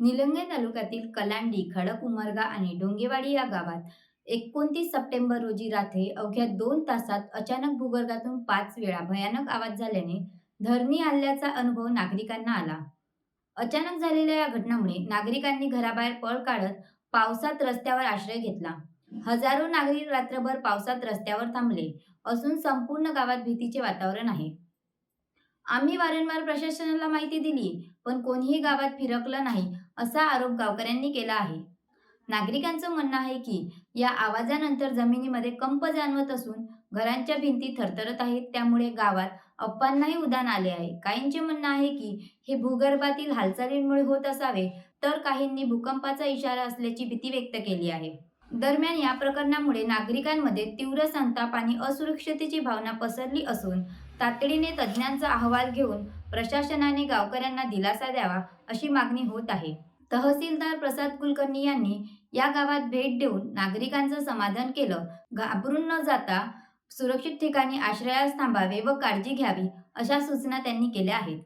निलंगे तालुक्यातील कलांडी खडक उमरगा आणि डोंगेवाडी या गावात एकोणतीस सप्टेंबर रोजी रात्री अवघ्या दोन तासात अचानक भूगर्भातून पाच वेळा भयानक आवाज झाल्याने धरणी आल्याचा अनुभव नागरिकांना आला. अचानक झालेल्या या घटनामुळे नागरिकांनी घराबाहेर पळ काढत पावसात रस्त्यावर आश्रय घेतला. हजारो नागरिक रात्रभर पावसात रस्त्यावर थांबले असून संपूर्ण गावात भीतीचे वातावरण आहे. आम्ही वारंवार प्रशासनाला माहिती दिली पण कोणीही गावात फिरकलं नाही असा आरोप गावकऱ्यांनी केला आहे. नागरिकांचं म्हणणं आहे की या आवाजानंतर जमिनीमध्ये कंप जाणवत असून घरांच्या भिंती थरथरत आहेत त्यामुळे गावात अप्पांनाही उदान आले आहे. काहींचे म्हणणं आहे की हे भूगर्भातील हालचालींमुळे होत असावे तर काहींनी भूकंपाचा इशारा असल्याची भीती व्यक्त केली आहे. दरम्यान या प्रकरणामुळे नागरिकांमध्ये तीव्र संताप आणि असुरक्षतेची भावना पसरली असून तातडीने तज्ज्ञांचा अहवाल घेऊन प्रशासनाने गावकऱ्यांना दिलासा द्यावा अशी मागणी होत आहे. तहसीलदार प्रसाद कुलकर्णी यांनी या गावात भेट देऊन नागरिकांचं समाधान केलं. घाबरून न जाता सुरक्षित ठिकाणी आश्रयास थांबावे व काळजी घ्यावी अशा सूचना त्यांनी केल्या आहेत.